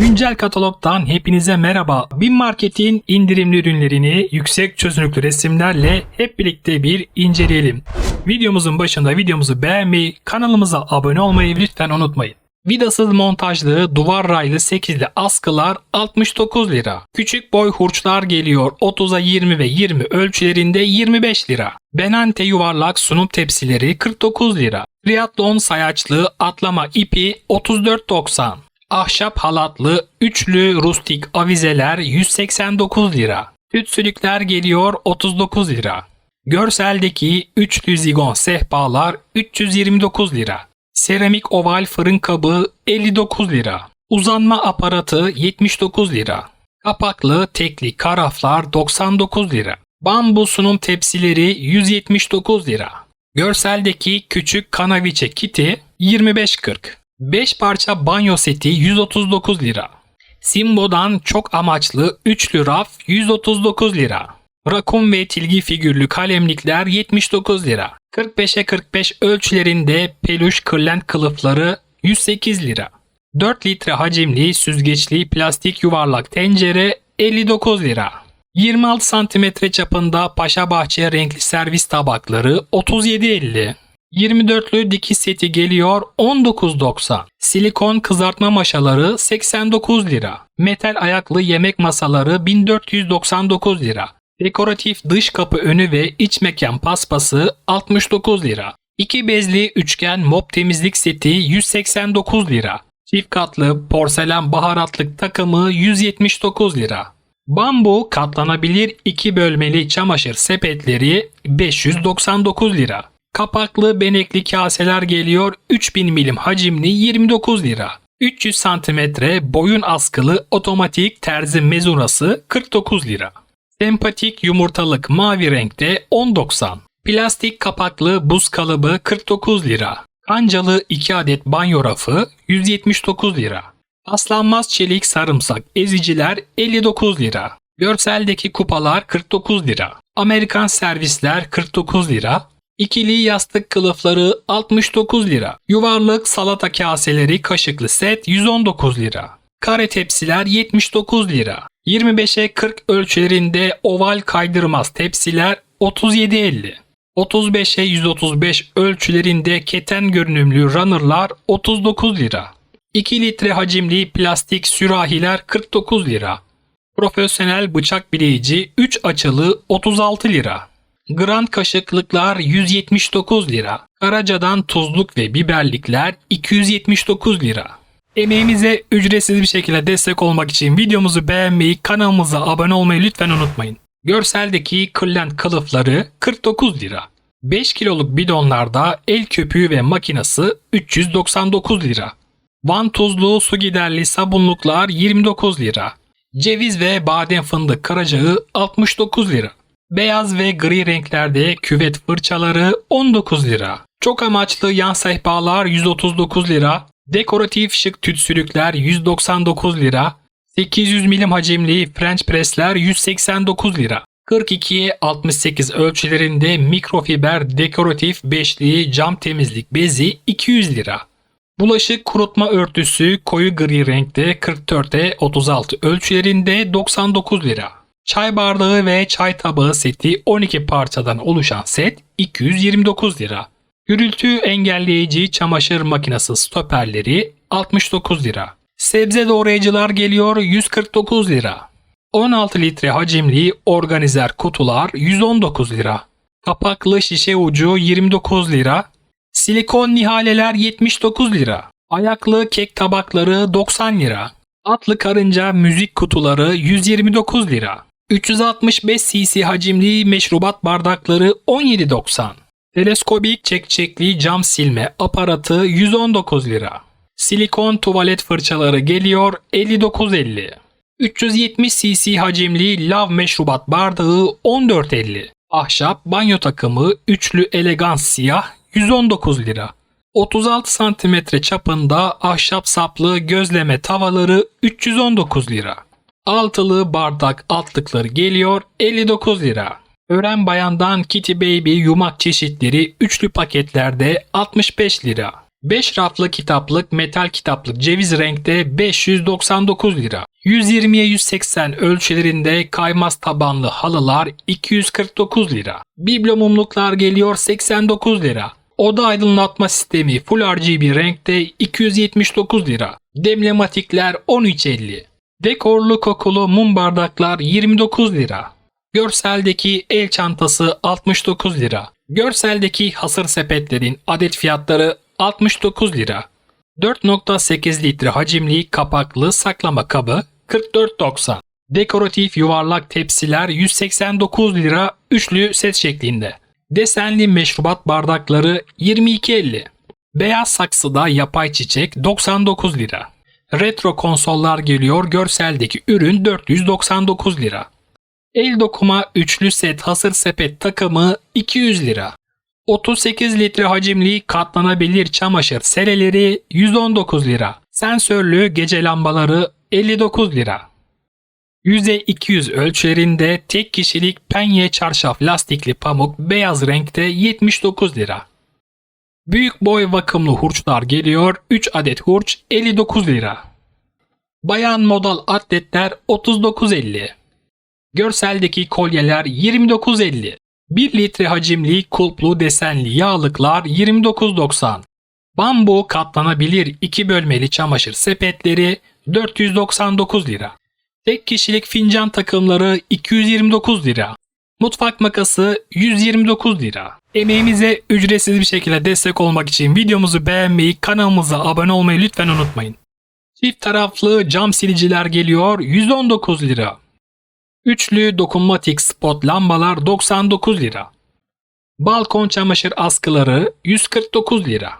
Güncel katalogdan hepinize merhaba. Bin Market'in indirimli ürünlerini yüksek çözünürlüklü resimlerle hep birlikte bir inceleyelim. Videomuzun başında videomuzu beğenmeyi, kanalımıza abone olmayı lütfen unutmayın. Vidasız montajlı duvar raylı 8'li askılar 69 lira. Küçük boy hurçlar geliyor 30'a 20 ve 20 ölçülerinde 25 lira. Benante yuvarlak sunum tepsileri 49 lira. Triathlon sayaçlı atlama ipi 34.90. Ahşap halatlı üçlü rustik avizeler 189 lira. Tütsülükler geliyor 39 lira. Görseldeki üçlü zigon sehpalar 329 lira. Seramik oval fırın kabı 59 lira. Uzanma aparatı 79 lira. Kapaklı tekli karaflar 99 lira. Bambu sunum tepsileri 179 lira. Görseldeki küçük kanaviçe kiti 25.40. 5 parça banyo seti 139 lira. Simbo'dan çok amaçlı üçlü raf 139 lira. Rakun ve tilgi figürlü kalemlikler 79 lira. 45'e 45 ölçülerinde peluş kırlent kılıfları 108 lira. 4 litre hacimli süzgeçli plastik yuvarlak tencere 59 lira. 26 santimetre çapında Paşabahçe renkli servis tabakları 37.50. 24'lü dikiş seti geliyor 19.90. Silikon kızartma maşaları 89 lira. Metal ayaklı yemek masaları 1499 lira. Dekoratif dış kapı önü ve iç mekan paspası 69 lira. 2 bezli üçgen mop temizlik seti 189 lira. Çift katlı porselen baharatlık takımı 179 lira. Bambu katlanabilir 2 bölmeli çamaşır sepetleri 599 lira. Kapaklı benekli kaseler geliyor 3000 milim hacimli 29 lira. 300 santimetre boyun askılı otomatik terzi mezurası 49 lira. Sempatik yumurtalık mavi renkte 10.90. Plastik kapaklı buz kalıbı 49 lira. Kancalı 2 adet banyo rafı 179 lira. Paslanmaz çelik sarımsak eziciler 59 lira. Görseldeki kupalar 49 lira. Amerikan servisler 49 lira. İkili yastık kılıfları 69 lira. Yuvarlak salata kaseleri kaşıklı set 119 lira. Kare tepsiler 79 lira. 25'e 40 ölçülerinde oval kaydırmaz tepsiler 37.50. 35'e 135 ölçülerinde keten görünümlü runner'lar 39 lira. 2 litre hacimli plastik sürahiler 49 lira. Profesyonel bıçak bileyici 3 açılı 36 lira. Grand kaşıklıklar 179 lira. Karaca'dan tuzluk ve biberlikler 279 lira. Emeğimize ücretsiz bir şekilde destek olmak için videomuzu beğenmeyi, kanalımıza abone olmayı lütfen unutmayın. Görseldeki kırlent kılıfları 49 lira. 5 kiloluk bidonlarda el köpüğü ve makinesi 399 lira. Van tuzlu su giderli sabunluklar 29 lira. Ceviz ve badem fındık karacağı 69 lira. Beyaz ve gri renklerde küvet fırçaları 19 lira. Çok amaçlı yan sehpalar 139 lira. Dekoratif şık tütsülükler 199 lira. 800 milim hacimli French pressler 189 lira. 42'ye 68 ölçülerinde mikrofiber dekoratif beşli cam temizlik bezi 200 lira. Bulaşık kurutma örtüsü koyu gri renkte 44'e 36 ölçülerinde 99 lira. Çay bardağı ve çay tabağı seti 12 parçadan oluşan set 229 lira. Gürültü engelleyici çamaşır makinesi stoperleri 69 lira. Sebze doğrayıcılar geliyor 149 lira. 16 litre hacimli organizer kutular 119 lira. Kapaklı şişe ucu 29 lira. Silikon nihaleler 79 lira. Ayaklı kek tabakları 90 lira. Atlı karınca müzik kutuları 129 lira. 365 cc hacimli meşrubat bardakları 17.90. Teleskobik çekçekli cam silme aparatı 119 lira. Silikon tuvalet fırçaları geliyor 59.50. 370 cc hacimli lav meşrubat bardağı 14.50. Ahşap banyo takımı üçlü elegans siyah 119 lira. 36 santimetre çapında ahşap saplı gözleme tavaları 319 lira. Altılı bardak altlıkları geliyor 59 lira. Ören bayandan Kitty Baby yumak çeşitleri üçlü paketlerde 65 lira. 5 raflı kitaplık metal kitaplık ceviz renkte 599 lira. 120'ye 180 ölçülerinde kaymaz tabanlı halılar 249 lira. Biblo mumluklar geliyor 89 lira. Oda aydınlatma sistemi Full RGB renkte 279 lira. Demlematikler 13.50. Dekorlu kokulu mum bardaklar 29 lira. Görseldeki el çantası 69 lira. Görseldeki hasır sepetlerin adet fiyatları 69 lira. 4.8 litre hacimli kapaklı saklama kabı 44.90. Dekoratif yuvarlak tepsiler 189 lira üçlü set şeklinde. Desenli meşrubat bardakları 22.50. Beyaz saksıda yapay çiçek 99 lira. Retro konsollar geliyor görseldeki ürün 499 lira. El dokuma üçlü set hasır sepet takımı 200 lira. 38 litre hacimli katlanabilir çamaşır sereleri 119 lira. Sensörlü gece lambaları 59 lira. %200 ölçülerinde tek kişilik penye çarşaf lastikli pamuk beyaz renkte 79 lira. Büyük boy vakumlu hurçlar geliyor 3 adet hurç 59 lira. Bayan modal atletler 39.50. Görseldeki kolyeler 29.50. 1 litre hacimli kulplu desenli yağlıklar 29.90. Bambu katlanabilir 2 bölmeli çamaşır sepetleri 499 lira. Tek kişilik fincan takımları 229 lira. Mutfak makası 129 lira. Emeğimize ücretsiz bir şekilde destek olmak için videomuzu beğenmeyi, kanalımıza abone olmayı lütfen unutmayın. Çift taraflı cam siliciler geliyor 119 lira. Üçlü dokunmatik spot lambalar 99 lira. Balkon çamaşır askıları 149 lira.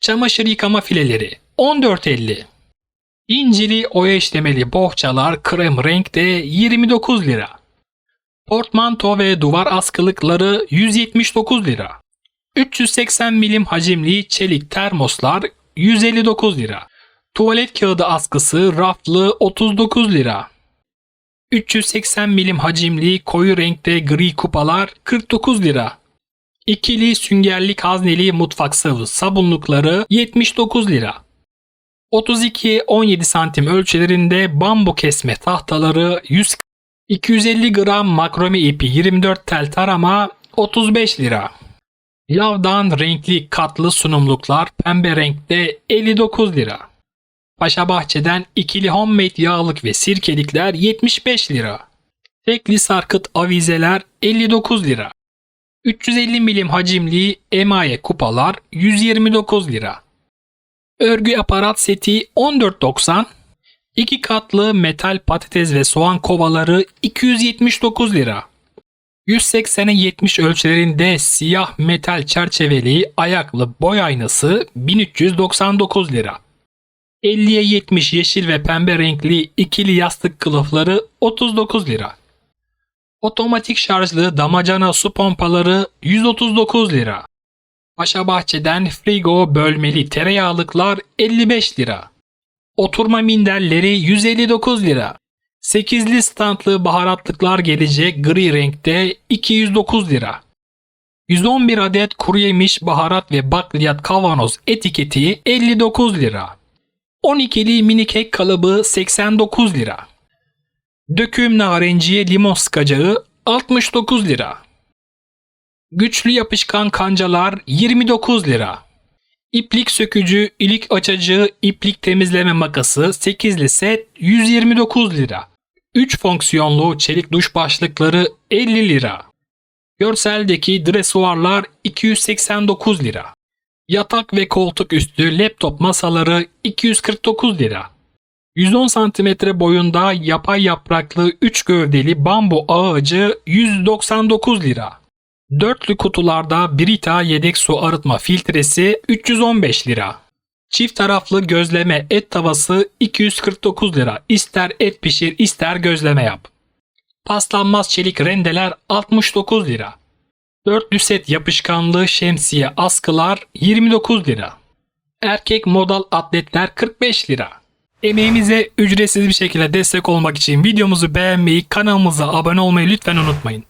Çamaşır yıkama fileleri 14.50. İncili oya işlemeli bohçalar krem renkte 29 lira. Portmanto ve duvar askılıkları 179 lira. 380 milim hacimli çelik termoslar 159 lira. Tuvalet kağıdı askısı raflı 39 lira. 380 milim hacimli koyu renkte gri kupalar 49 lira. İkili süngerlik hazneli mutfak sıvı sabunlukları 79 lira. 32-17 santim ölçülerinde bambu kesme tahtaları 100 250 gram makrome ipi 24 tel tarama 35 lira. Lavdan renkli katlı sunumluklar pembe renkte 59 lira. Paşa Bahçe'den ikili homemade yağlık ve sirkelikler 75 lira. Tekli sarkıt avizeler 59 lira. 350 milim hacimli emaye kupalar 129 lira. Örgü aparat seti 14.90. 2 katlı metal patates ve soğan kovaları 279 lira. 180'e 70 ölçülerinde siyah metal çerçeveli ayaklı boy aynası 1399 lira. 50'ye 70 yeşil ve pembe renkli ikili yastık kılıfları 39 lira. Otomatik şarjlı damacana su pompaları 139 lira. Paşa Bahçe'den frigo bölmeli tereyağlıklar 55 lira. Oturma minderleri 159 lira. 8'li standlı baharatlıklar gelecek gri renkte 209 lira. 111 adet kuru yemiş baharat ve bakliyat kavanoz etiketi 59 lira. 12'li mini kek kalıbı 89 lira. Döküm narenciye limon sıkacağı 69 lira. Güçlü yapışkan kancalar 29 lira. İplik sökücü, ilik açıcı, iplik temizleme makası 8'li set 129 lira. 3 fonksiyonlu çelik duş başlıkları 50 lira. Görseldeki dresuarlar 289 lira. Yatak ve koltuk üstü laptop masaları 249 lira. 110 cm boyunda yapay yapraklı 3 gövdeli bambu ağacı 199 lira. Dörtlü kutularda Brita yedek su arıtma filtresi 315 lira. Çift taraflı gözleme et tavası 249 lira. İster et pişir ister gözleme yap. Paslanmaz çelik rendeler 69 lira. Dörtlü set yapışkanlı şemsiye askılar 29 lira. Erkek modal atletler 45 lira. Emeğimize ücretsiz bir şekilde destek olmak için videomuzu beğenmeyi, kanalımıza abone olmayı lütfen unutmayın.